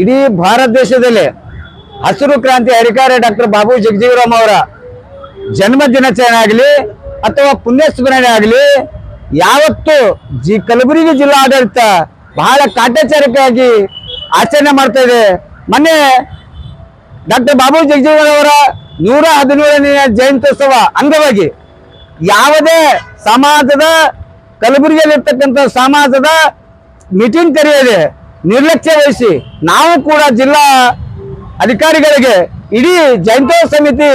ಇಡೀ ಭಾರತ ದೇಶದಲ್ಲಿ ಹಸಿರು ಕ್ರಾಂತಿ ಅಧಿಕಾರಿ ಡಾಕ್ಟರ್ ಬಾಬು ಜಗಜೀವರಾಮ್ ಅವರ ಜನ್ಮ ದಿನಾಚರಣೆ ಆಗಲಿ ಅಥವಾ ಪುಣ್ಯಸ್ಮರಣೆ ಆಗಲಿ, ಯಾವತ್ತು ಜಿ ಕಲಬುರಗಿ ಜಿಲ್ಲಾ ಆಡಳಿತ ಬಹಳ ಕಾಟಾಚಾರಕ್ಕಾಗಿ ಆಚರಣೆ ಮಾಡ್ತಾ ಇದೆ. ಮೊನ್ನೆ ಡಾಕ್ಟರ್ ಬಾಬು ಅವರ ನೂರ ಹದಿನೇಳನೆಯ ಜಯಂತ್ಯೋತ್ಸವ ಅಂಗವಾಗಿ ಯಾವುದೇ ಸಮಾಜದ, ಕಲಬುರಗಿಯಲ್ಲಿರ್ತಕ್ಕಂಥ ಸಮಾಜದ ಮೀಟಿಂಗ್ ಕರೆಯದೆ ನಿರ್ಲಕ್ಷ್ಯ ವಹಿಸಿ ನಾವು ಕೂಡ ಜಿಲ್ಲಾ ಅಧಿಕಾರಿಗಳಿಗೆ ಇಡೀ ಜಯಂತೋ ಸಮಿತಿ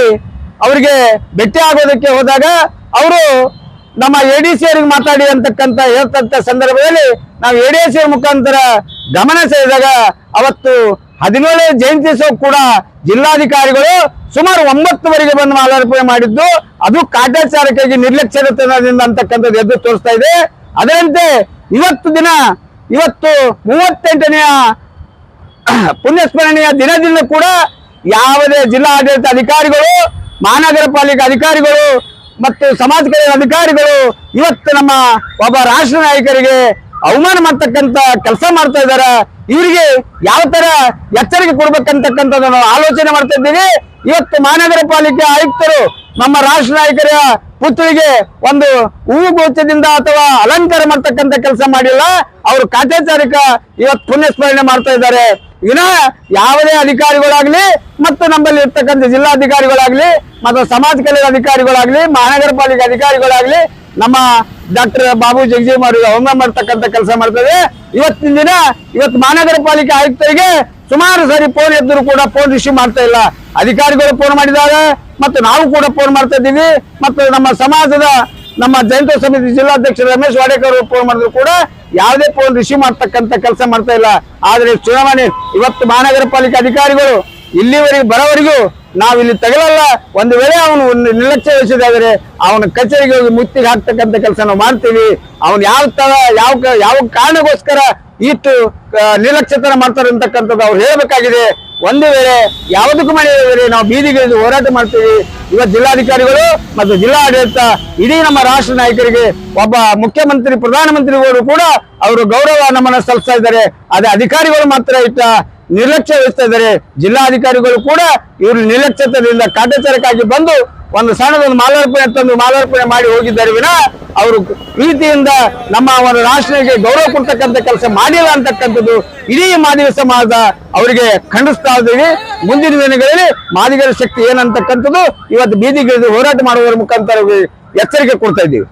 ಅವರಿಗೆ ಭೇಟಿ ಆಗೋದಕ್ಕೆ ಹೋದಾಗ ಅವರು ನಮ್ಮ ಎ ಡಿ ಸಿ ಅವರಿಗೆ ಮಾತಾಡಿ ಅಂತಕ್ಕಂಥ ಹೇಳ್ತಂತ ಸಂದರ್ಭದಲ್ಲಿ ನಾವು ಎ ಡಿ ಸಿ ಮುಖಾಂತರ ಗಮನ ಸೆಳೆದಾಗ ಅವತ್ತು ಹದಿನೇಳನೇ ಜಯಂತ್ಯೋತ್ಸವ ಕೂಡ ಜಿಲ್ಲಾಧಿಕಾರಿಗಳು ಸುಮಾರು ಒಂಬತ್ತುವರೆಗೆ ಬಂದು ಮಾಲಾರ್ಪಣೆ ಮಾಡಿದ್ದು. ಅದು ಕಾಟಾಚಾರಕ್ಕಾಗಿ ನಿರ್ಲಕ್ಷ್ಯದಿಂದ ಅಂತಕ್ಕಂಥದ್ದು ಎದ್ದು ತೋರಿಸ್ತಾ ಇದೆ. ಅದರಂತೆ ಇವತ್ತು ದಿನ ಇವತ್ತು ಮೂವತ್ತೆಂಟನೆಯ ಪುಣ್ಯಸ್ಮರಣೆಯ ದಿನದಿಂದ ಕೂಡ ಯಾವುದೇ ಜಿಲ್ಲಾ ಆಡಳಿತ ಅಧಿಕಾರಿಗಳು, ಮಹಾನಗರ ಪಾಲಿಕೆ ಅಧಿಕಾರಿಗಳು ಮತ್ತು ಸಮಾಜ ಕಲ್ಯಾಣ ಅಧಿಕಾರಿಗಳು ಇವತ್ತು ನಮ್ಮ ಒಬ್ಬ ರಾಷ್ಟ್ರ ನಾಯಕರಿಗೆ ಅವಮಾನ ಮಾಡ್ತಕ್ಕಂತ ಕೆಲಸ ಮಾಡ್ತಾ ಇದ್ದಾರೆ. ಇವರಿಗೆ ಯಾವ ತರ ಎಚ್ಚರಿಕೆ ಕೊಡ್ಬೇಕಂತಕ್ಕಂಥದ್ದು ನಾವು ಆಲೋಚನೆ ಮಾಡ್ತಾ ಇದ್ದೀವಿ. ಇವತ್ತು ಮಹಾನಗರ ಪಾಲಿಕೆ ಆಯುಕ್ತರು ನಮ್ಮ ರಾಷ್ಟ್ರ ನಾಯಕರ ಪುತ್ರಿಗೆ ಒಂದು ಹೂವು ಗೋಚದಿಂದ ಅಥವಾ ಅಲಂಕಾರ ಮಾಡ್ತಕ್ಕಂಥ ಕೆಲಸ ಮಾಡಿಲ್ಲ, ಅವರು ಕಾಟಾಚಾರಿಕ ಇವತ್ತು ಪುಣ್ಯಸ್ಮರಣೆ ಮಾಡ್ತಾ ಇದ್ದಾರೆ. ಇನ್ನ ಯಾವುದೇ ಅಧಿಕಾರಿಗಳಾಗ್ಲಿ ಮತ್ತು ನಮ್ಮಲ್ಲಿ ಇರ್ತಕ್ಕಂಥ ಜಿಲ್ಲಾಧಿಕಾರಿಗಳಾಗ್ಲಿ ಮತ್ತು ಸಮಾಜ ಕಲ್ಯಾಣ ಅಧಿಕಾರಿಗಳಾಗ್ಲಿ, ಮಹಾನಗರ ಪಾಲಿಕೆ ಅಧಿಕಾರಿಗಳಾಗ್ಲಿ, ನಮ್ಮ ಡಾಕ್ಟರ್ ಬಾಬು ಜಗಜೀವ್ ಅವರಿಗೆ ಹೋಮ ಮಾಡ್ತಕ್ಕಂಥ ಕೆಲಸ ಮಾಡ್ತದೆ ಇವತ್ತಿನ ದಿನ ಇವತ್ತು ಮಹಾನಗರ ಪಾಲಿಕೆ ಆಯುಕ್ತರಿಗೆ ಸುಮಾರು ಸಾರಿ ಫೋನ್ ಎದ್ದರೂ ಕೂಡ ಫೋನ್ ರಿಸೀವ್ ಮಾಡ್ತಾ ಇಲ್ಲ. ಅಧಿಕಾರಿಗಳು ಫೋನ್ ಮಾಡಿದ್ದಾರೆ. ಮತ್ತು ನಾವು ಕೂಡ ಫೋನ್ ಮಾಡ್ತಾ ಇದ್ದೀವಿ. ಮತ್ತು ನಮ್ಮ ಸಮಾಜದ ನಮ್ಮ ಜಯಂತ ಸಮಿತಿ ಜಿಲ್ಲಾಧ್ಯಕ್ಷ ರಮೇಶ್ ವಾಡೇಕರ್ ಫೋನ್ ಮಾಡಿದ್ರು ಕೂಡ ಯಾವುದೇ ಫೋನ್ ರಿಸೀವ್ ಮಾಡ್ತಕ್ಕಂಥ ಕೆಲಸ ಮಾಡ್ತಾ ಇಲ್ಲ. ಆದರೆ ಚುನಾವಣೆ, ಇವತ್ತು ಮಹಾನಗರ ಅಧಿಕಾರಿಗಳು ಇಲ್ಲಿವರೆಗೆ ಬರೋವರೆಗೂ ನಾವು ಇಲ್ಲಿ ತಗಲಲ್ಲ, ಒಂದು ವೇಳೆ ಅವನು ನಿರ್ಲಕ್ಷ್ಯ ವಹಿಸಿದಾದರೆ ಅವನ ಕಚೇರಿಗೆ ಹೋಗಿ ಮುತ್ತಿಗೆ ಹಾಕ್ತಕ್ಕಂಥ ಕೆಲಸ ನಾವು ಮಾಡ್ತೀವಿ. ಅವನು ಯಾವ ತರ, ಯಾವ ಯಾವ ಕಾರಣಕ್ಕೋಸ್ಕರ ಇಷ್ಟು ನಿರ್ಲಕ್ಷ್ಯತನ ಮಾಡ್ತಾರೆ ಅಂತಕ್ಕಂಥದ್ದು ಅವ್ರು ಹೇಳ್ಬೇಕಾಗಿದೆ. ಒಂದು ವೇಳೆ ಯಾವುದಕ್ಕೂ ಮಾಡಿದರೆ ನಾವು ಬೀದಿಗಿಳಿದು ಹೋರಾಟ ಮಾಡ್ತೀವಿ. ಇವತ್ತು ಜಿಲ್ಲಾಧಿಕಾರಿಗಳು ಮತ್ತು ಜಿಲ್ಲಾ ಆಡಳಿತ ಇಡೀ ನಮ್ಮ ರಾಷ್ಟ್ರ ನಾಯಕರಿಗೆ, ಒಬ್ಬ ಮುಖ್ಯಮಂತ್ರಿ, ಪ್ರಧಾನಮಂತ್ರಿಗಳು ಕೂಡ ಅವರು ಗೌರವ ನಮ್ಮನ್ನ ಸಲ್ಲಿಸ್ತಾ ಇದ್ದಾರೆ. ಅದೇ ಅಧಿಕಾರಿಗಳು ಮಾತ್ರ ಇಟ್ಟ ನಿರ್ಲಕ್ಷ್ಯ ವಹಿಸ್ತಾ ಇದ್ದಾರೆ ಜಿಲ್ಲಾಧಿಕಾರಿಗಳು ಕೂಡ ಇವರು ನಿರ್ಲಕ್ಷ್ಯತೆಯಿಂದ ಕಾಟಾಚಾರಕ್ಕಾಗಿ ಬಂದು ಒಂದು ಸಣ್ಣದೊಂದು ಮಾಲಾರ್ಪಣೆ ತಂದು ಮಾಲಾರ್ಪಣೆ ಮಾಡಿ ಹೋಗಿದ್ದಾರೆ ವಿನ ಅವರು ಪ್ರೀತಿಯಿಂದ ನಮ್ಮ ಒಂದು ರಾಷ್ಟ್ರಕ್ಕೆ ಗೌರವ ಕೊಡ್ತಕ್ಕಂಥ ಕೆಲಸ ಮಾಡಿಲ್ಲ ಅಂತಕ್ಕಂಥದ್ದು ಇಡೀ ಮಾದಿಗ ಸಮಾಜ ಅವರಿಗೆ ಖಂಡಿಸ್ತಾ ಇದ್ದೀವಿ. ಮುಂದಿನ ದಿನಗಳಲ್ಲಿ ಮಾದಿಗರ ಶಕ್ತಿ ಏನಂತಕ್ಕಂಥದ್ದು ಇವತ್ತು ಬೀದಿಗಿಳಿದು ಹೋರಾಟ ಮಾಡುವುದರ ಮುಖಾಂತರ ಎಚ್ಚರಿಕೆ ಕೊಡ್ತಾ ಇದ್ದೀವಿ.